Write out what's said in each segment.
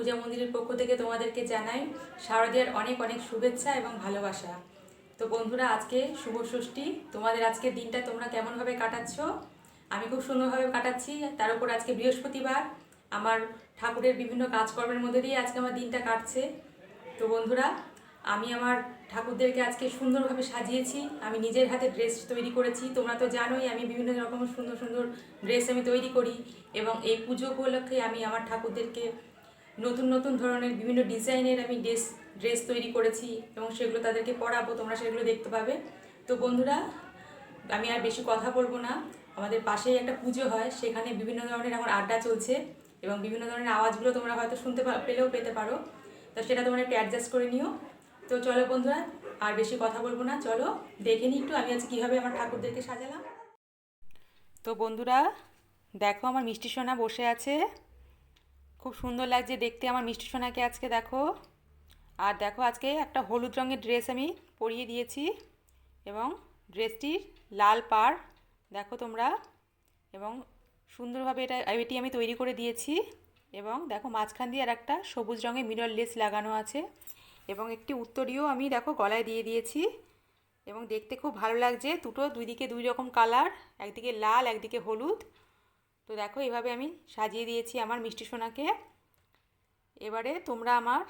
পূজা মন্দিরের পক্ষ থেকে তোমাদেরকে জানাই শারদীয়ার অনেক অনেক শুভেচ্ছা এবং ভালোবাসা। তো বন্ধুরা, আজকে শুভ ষষ্ঠী। তোমাদের আজকে দিনটা তোমরা কেমনভাবে কাটাচ্ছ? আমি খুব সুন্দরভাবে কাটাচ্ছি। তার উপর আজকে বৃহস্পতিবার। আমার ঠাকুরের বিভিন্ন কাজকর্মের মধ্যে দিয়ে আজকে আমার দিনটা কাটছে। তো বন্ধুরা, আমি আমার ঠাকুরদেরকে আজকে সুন্দরভাবে সাজিয়েছি। আমি নিজের হাতে ড্রেস তৈরি করেছি। তোমরা তো জানোই, আমি বিভিন্ন রকমের সুন্দর সুন্দর ড্রেস আমি তৈরি করি এবং এই পুজো উপলক্ষে আমি আমার ঠাকুরদেরকে নতুন নতুন ধরনের বিভিন্ন ডিজাইনের আমি ড্রেস ড্রেস তৈরি করেছি এবং সেগুলো তাদেরকে পরাবো, তোমরা সেগুলো দেখতে পাবে। তো বন্ধুরা, আমি আর বেশি কথা বলব না। আমাদের পাশেই একটা পুজো হয়, সেখানে বিভিন্ন ধরনের এখন আড্ডা চলছে এবং বিভিন্ন ধরনের আওয়াজগুলো তোমরা হয়তো শুনতে পেলেও পেতে পারো। তো সেটা তোমরা একটু অ্যাডজাস্ট করে নিও। তো চলো বন্ধুরা, আর বেশি কথা বলব না। চলো, দেখে নিই একটু আমি আজ কীভাবে আমার ঠাকুরদেরকে সাজালাম। তো বন্ধুরা, দেখো আমার মিষ্টি সোনা বসে আছে। খুব সুন্দর লাগছে দেখতে আমার মিষ্টি সোনাকে আজকে, দেখো। আর দেখো, আজকে একটা হলুদ রঙের ড্রেস আমি পরিয়ে দিয়েছি এবং ড্রেসটির লাল পাড়, দেখো তোমরা। এবং সুন্দরভাবে এটা এটি আমি তৈরি করে দিয়েছি এবং দেখো, মাঝখান দিয়ে আর একটা সবুজ রঙের মিরর লেস লাগানো আছে এবং একটি উত্তরীয় আমি, দেখো, গলায় দিয়ে দিয়েছি এবং দেখতে খুব ভালো লাগছে। দুটো, দুই দিকে দুই রকম কালার একদিকে লাল, একদিকে হলুদ। তো দেখো এভাবে আমি সাজিয়ে দিয়েছি আমার মিষ্টি সোনাকে। এবারে তোমরা আমার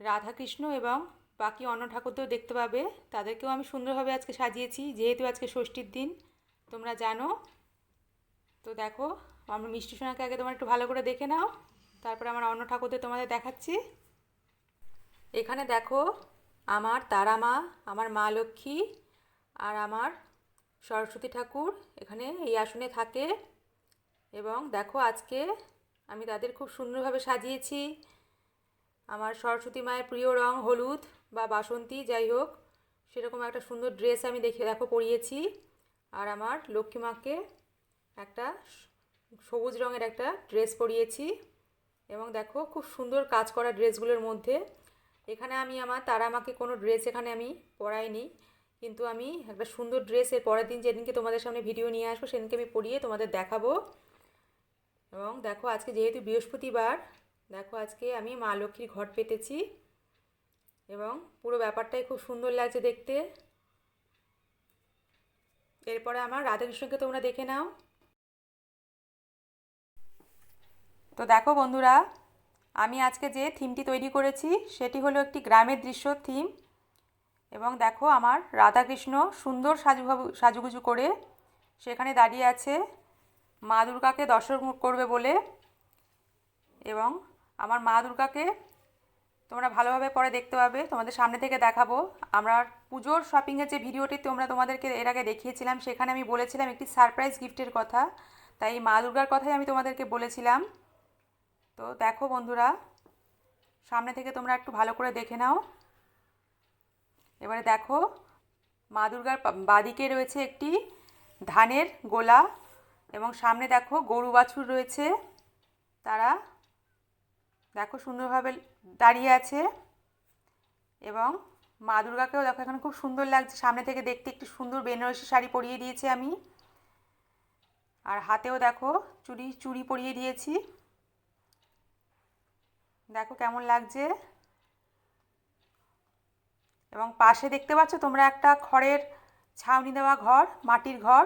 রাধাকৃষ্ণ এবং বাকি অন্য ঠাকুরদেরও দেখতে পাবে। তাদেরকেও আমি সুন্দরভাবে আজকে সাজিয়েছি, যেহেতু আজকে ষষ্ঠীর দিন, তোমরা জানো। তো দেখো, আমার মিষ্টি সোনাকে আগে তোমরা একটু ভালো করে দেখে নাও। তারপরে আমার অন্য ঠাকুরদের তোমাদের দেখাচ্ছি। এখানে দেখো, আমার তারা মা, আমার মা লক্ষ্মী আর আমার সরস্বতী ঠাকুর এখানে এই আসনে থাকে। এবং দেখো আজকে আমি তাদের খুব সুন্দরভাবে সাজিয়েছি। আমার সরস্বতী মায়ের প্রিয় রং হলুদ বা বাসন্তী, যাই হোক, সেরকম একটা সুন্দর ড্রেস আমি দেখে, দেখো পরিয়েছি। আর আমার লক্ষ্মী মাকে একটা সবুজ রঙের একটা ড্রেস পরিয়েছি। এবং দেখো খুব সুন্দর কাজ করা ড্রেসগুলোর মধ্যে। এখানে আমি আমার তারা মাকে কোনো ড্রেস এখানে আমি পরাইনি। কিন্তু আমি একটা সুন্দর ড্রেস এর পরের দিন যেদিনকে তোমাদের সামনে ভিডিও নিয়ে আসব, সেদিনকে আমি পরিয়ে তোমাদের দেখাবো। এবং দেখো আজকে যেহেতু বৃহস্পতিবার, দেখো আজকে আমি মা লক্ষ্মীর ঘট পেতেছি এবং পুরো ব্যাপারটাই খুব সুন্দর লাগছে দেখতে। এরপরে আমার রাধাকৃষ্ণকে তোমরা দেখে নাও। তো দেখো বন্ধুরা, আমি আজকে যে থিমটি তৈরি করেছি সেটি হলো একটি গ্রামের দৃশ্য থিম এবং দেখো আমার রাধাকৃষ্ণ সুন্দর সাজু সাজুগুজু করে সেখানে দাঁড়িয়ে আছে। মা দুর্গাকে দর্শন করবে বলে এবং আমার মা দুর্গাকে তোমরা ভালোভাবে পরে দেখতে পাবে। তোমাদের সামনে থেকে দেখাবো। আমরা পুজোর শপিংয়ের যে ভিডিওটি তোমরা তোমাদেরকে এর আগে দেখিয়েছিলাম, সেখানে আমি বলেছিলাম একটি সারপ্রাইজ গিফটের কথা। তাই মা দুর্গার কথাই আমি তোমাদেরকে বলেছিলাম। তো দেখো বন্ধুরা, সামনে থেকে তোমরা একটু ভালো করে দেখে নাও। এবারে দেখো, মা দুর্গার বাদিকে রয়েছে একটি ধানের গোলা। এবং সামনে দেখো গরু বাছুর রয়েছে। তারা দেখো সুন্দরভাবে দাঁড়িয়ে আছে এবং মা দুর্গাকেও দেখো এখানে খুব সুন্দর লাগছে। সামনে থেকে দেখতে একটি সুন্দর বেনারসি শাড়ি পরিয়ে দিয়েছি আমি। আর হাতেও দেখো চুড়ি চুড়ি পরিয়ে দিয়েছি। দেখো কেমন লাগছে। এবং পাশে দেখতে পাচ্ছ তোমরা একটা খড়ের ছাউনি দেওয়া ঘর, মাটির ঘর।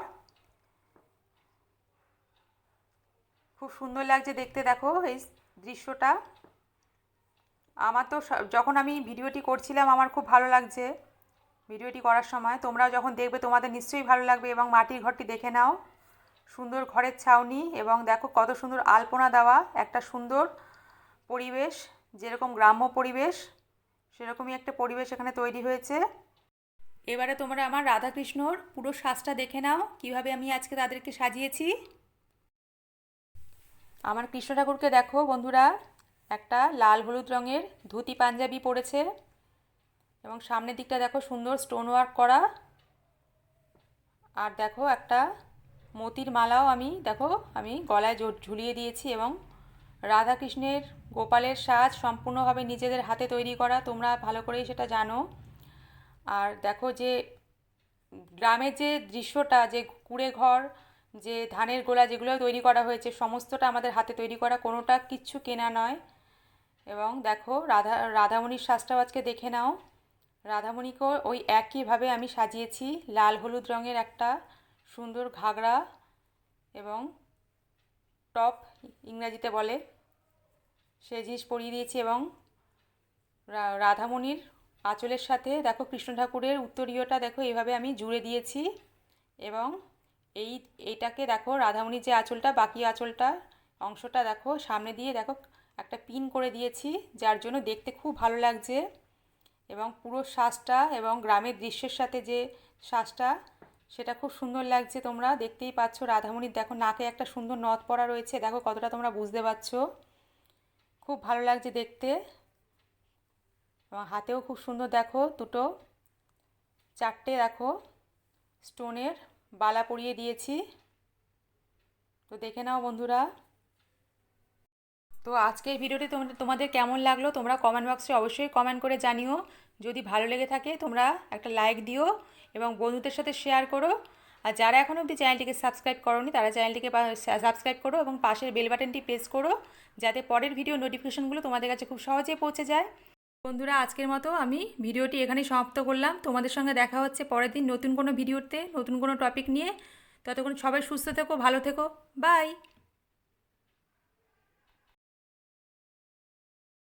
খুব সুন্দর লাগছে দেখতে, দেখো এই দৃশ্যটা। আমার তো যখন আমি ভিডিওটি করছিলাম, আমার খুব ভালো লাগছে ভিডিওটি করার সময়। তোমরাও যখন দেখবে, তোমাদের নিশ্চয়ই ভালো লাগবে এবং মাটির ঘরটি দেখে নাও। সুন্দর ঘরের ছাউনি এবং দেখো কত সুন্দর আলপনা দেওয়া, একটা সুন্দর পরিবেশ, যেরকম গ্রাম্য পরিবেশ, সেরকমই একটা পরিবেশ এখানে তৈরি হয়েছে। এবারে তোমরা আমার রাধাকৃষ্ণর পুরো সাজটা দেখে নাও, কীভাবে আমি আজকে তাদেরকে সাজিয়েছি। আমার কৃষ্ণ ঠাকুরকে দেখো বন্ধুরা, একটা লাল হলুদ রঙের ধুতি পাঞ্জাবি পরেছে এবং সামনের দিকটা দেখো সুন্দর স্টোন ওয়ার্ক করা। আর দেখো একটা মতির মালাও আমি, দেখো আমি গলায় ঝুলিয়ে দিয়েছি এবং রাধাকৃষ্ণের গোপালের সাজ সম্পূর্ণভাবে নিজেদের হাতে তৈরি করা, তোমরা ভালো করেই সেটা জানো। আর দেখো যে গ্রামের যে দৃশ্যটা, যে কুড়ে ঘর যে ধানের গোলা যেগুলো তৈরি করা হয়েছে, সমস্তটা আমাদের হাতে তৈরি করা, কোনোটা কিচ্ছু কেনা নয়। এবং দেখো, রাধা, রাধামণির সাজটাও আজকে দেখে নাও। রাধামণিকেও ওই একইভাবে আমি সাজিয়েছি, লাল হলুদ রঙের একটা সুন্দর ঘাগরা এবং টপ, ইংরাজিতে বলে সে জিনিস পরিয়ে দিয়েছি এবং রাধামণির আঁচলের সাথে দেখো কৃষ্ণ ঠাকুরের উত্তরীয়টা দেখো, এইভাবে আমি জুড়ে দিয়েছি এবং এই এইটাকে দেখো রাধামণির যে আঁচলটা, বাকি আঁচলটা অংশটা দেখো, সামনে দিয়ে দেখো একটা পিন করে দিয়েছি, যার জন্য দেখতে খুব ভালো লাগছে। এবং পুরো শ্বাসটা এবং গ্রামের দৃশ্যের সাথে যে শ্বাসটা, সেটা খুব সুন্দর লাগছে তোমরা। দেখতেই পাচ্ছ রাধামণির, দেখো নাকে একটা সুন্দর নথ পরা রয়েছে। দেখো কতটা তোমরা বুঝতে পারছ। খুব ভালো লাগছে দেখতে। এবং হাতেও খুব সুন্দর দেখো দুটো। চারটে দেখো স্টোনের। বালা পরিয়ে দিয়েছি। তো দেখে নাও বন্ধুরা। তো আজকের ভিডিওটি তোমাদের কেমন লাগল তোমরা কমেন্ট বক্সে অবশ্যই কমেন্ট করে জানিও। যদি ভালো লেগে থাকে তোমরা একটা লাইক দিও এবং বন্ধুদের সাথে শেয়ার করো। আর যারা এখনও অবধি চ্যানেলটিকে সাবস্ক্রাইব করোনি তারা চ্যানেলটিকে সাবস্ক্রাইব করো এবং পাশের বেল বাটনটি প্রেস করো। যাতে পরের ভিডিও নোটিফিকেশনগুলো তোমাদের কাছে খুব সহজেই পৌঁছে যায়। বন্ধুরা, আজকের মতো আমি ভিডিওটি এখানে সমাপ্ত করলাম। তোমাদের সঙ্গে দেখা হচ্ছে পরের দিন নতুন কোনো ভিডিওতে, নতুন কোনো টপিক নিয়ে। ততক্ষণ সবাই সুস্থ থেকো, ভালো থেকো। বাই